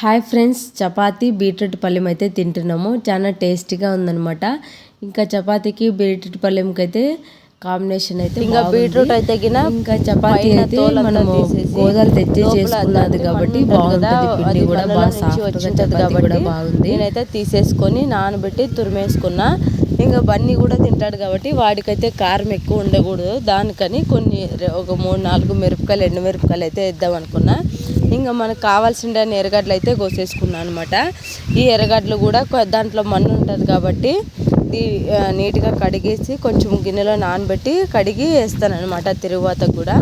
Hi friends chapati beetroot పల్లెం అయితే తింటున్నాము. చాలా టేస్టీగా ఉందన్నమాట. ఇంకా చపాతీకి బీట్రూట్ పల్లెంకి అయితే కాంబినేషన్ అయితే ఇంకా. బీట్రూట్ అయితే ఇంకా చపాతీ అయితే మనము గోదాలు తెచ్చి చేసుకున్నది కాబట్టి బాగుంటది. పిండి కూడా బాగా నుంచి సాఫ్ట్గా వచ్చింటది చపాతీ కూడా బాగుంది. నేనైతే తీసేసుకొని నానబెట్టి తురిమేసుకున్నా. ఇంకా బన్నీ కూడా తింటాడు కాబట్టి వాడికైతే కారం ఎక్కువ ఉండకూడదు. దానికని కొన్ని ఒక మూడు నాలుగు మిరపకాయలు ఎండు మిరపకాయలు అయితే వేద్దాం అనుకున్నా. ఇంకా మనకు కావాల్సిన ఎర్రగడ్డలు అయితే కోసేసుకున్నాను అనమాట ఈ ఎర్రగడ్డలు కూడా కొ- దాంట్లో మన్ను ఉంటుంది కాబట్టి ఇది నీట్గా కడిగేసి కొంచెం గిన్నెలో నానబెట్టి కడిగి వేస్తాను అనమాట తిరువాత కూడా.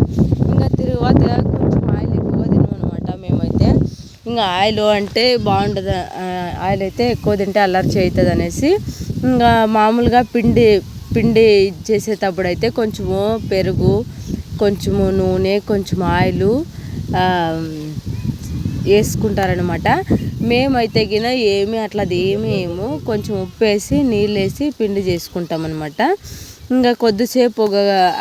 ఇంకా తిరుగువాత కొంచెం ఆయిల్ ఎక్కువ తినమనమాట మేమైతే. ఇంకా ఆయిల్ అంటే బాగుంటుంది ఆయిల్ అయితే ఎక్కువ తింటే అల్లరి అవుతుంది అనేసి ఇంకా మామూలుగా పిండి పిండి చేసేటప్పుడు అయితే కొంచెము పెరుగు కొంచెము నూనె కొంచెం ఆయిల్ వేసుకుంటారనమాట మేమైతే గిన ఏమి అట్లా ఏమి ఏమో కొంచెం ఉప్పు వేసి నీళ్ళు వేసి పిండి చేసుకుంటాం అనమాట ఇంకా కొద్దిసేపు ఒక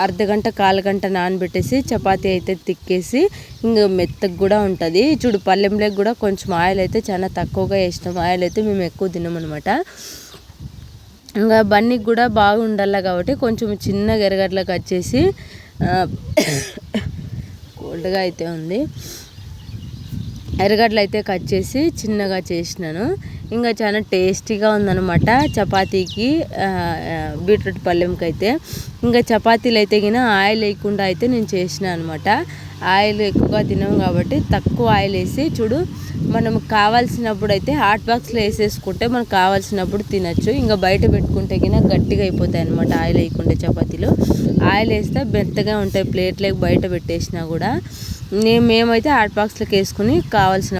అర్ధ గంట కాలు గంట నానబెట్టేసి చపాతీ అయితే తిక్కేసి ఇంకా మెత్తగా కూడా ఉంటుంది. చూడు పల్లెంలోకి కూడా కొంచెం ఆయిల్ అయితే చాలా తక్కువగా వేసినాం. ఆయిల్ అయితే మేము ఎక్కువ తినమనమాట ఇంకా బన్నీకి కూడా బాగుండాలి కాబట్టి కొంచెం చిన్న ఎరగడ్ల వచ్చేసి కోల్డ్గా అయితే ఉంది. ఎర్రగడ్డలు అయితే కట్ చేసి చిన్నగా చేసినాను. ఇంకా చాలా టేస్టీగా ఉందన్నమాట చపాతీకి బీట్రూట్ పల్లెంకి అయితే ఇంకా చపాతీలు అయితే గిన ఆయిల్ వేయకుండా అయితే నేను చేసిన అనమాట ఆయిల్ ఎక్కువగా తినాం కాబట్టి తక్కువ ఆయిల్ వేసి చూడు మనం కావాల్సినప్పుడు అయితే హాట్ బాక్స్లో వేసేసుకుంటే మనకు కావాల్సినప్పుడు తినచ్చు. ఇంకా బయట పెట్టుకుంటే గిన గట్టిగా అయిపోతాయి అనమాట ఆయిల్ వేయకుండా చపాతీలు. ఆయిల్ వేస్తే మెత్తగా ఉంటాయి ప్లేట్లకు బయట పెట్టేసినా కూడా. నేను మేమైతే హాట్ బాక్స్లోకి వేసుకుని కావాల్సిన